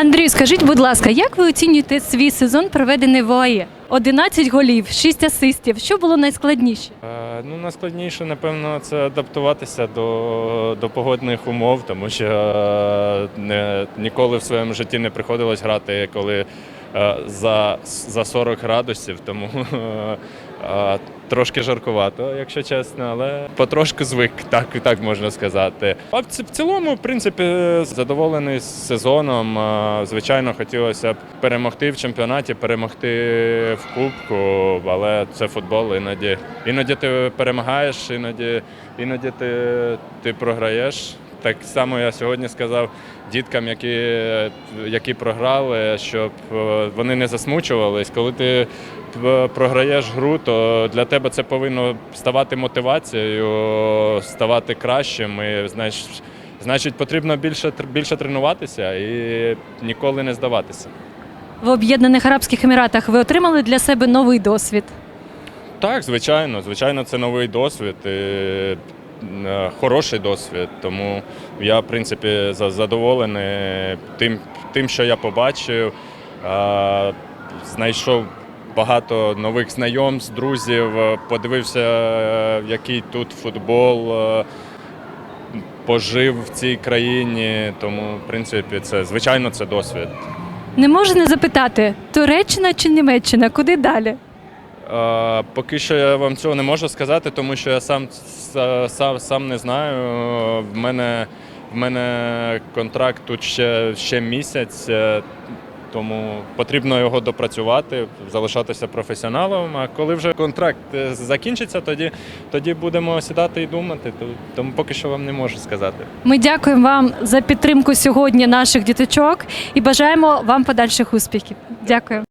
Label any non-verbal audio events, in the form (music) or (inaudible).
Андрію, скажіть, будь ласка, як ви оцінюєте свій сезон, проведений в ОАЄ? 11 голів, 6 асистів. Що було найскладніше? Е, Ну, найскладніше, напевно, це адаптуватися до, до погодних умов, тому що е, не, ніколи в своєму житті не приходилось грати, коли е, за, за 40 градусів, тому е, (laughs) трошки жаркувато, якщо чесно, але потрошки звик, так, так можна сказати. А в, цілому, в принципі, задоволений сезоном. Звичайно, хотілося б перемогти в чемпіонаті, перемогти в кубку, але це футбол. Іноді, іноді ти перемагаєш, іноді, іноді ти, ти програєш. Так само я сьогодні сказав діткам, які, які програли, щоб е, вони не засмучувались. Коли ти е, програєш гру, то для тебе це повинно ставати мотивацією, ставати кращим. І, значить, значить, потрібно більше, більше тренуватися і ніколи не здаватися. В Об'єднаних Арабських Еміратах ви отримали для себе новий досвід. Так, звичайно, звичайно, це новий досвід. І, хороший досвід. Тому я, в принципі, задоволений тим, тим, що я побачив. Е, Знайшов багато нових знайомств, друзів, е, подивився, е, який тут футбол. е, Пожив в цій країні, тому в принципі це звичайно це досвід. Не можу не запитати, Туреччина чи Німеччина, куди далі? Поки що я вам цього не можу сказати, тому що я сам, сам, сам не знаю. В мене, в мене контракт тут ще, ще місяць, е, тому потрібно його допрацювати, залишатися професіоналом. А коли вже контракт е, закінчиться, тоді, тоді будемо сідати і думати. То- Тому поки що вам не можу сказати. Ми дякуємо вам за підтримку сьогодні наших діточок і бажаємо вам подальших успіхів. Дякую.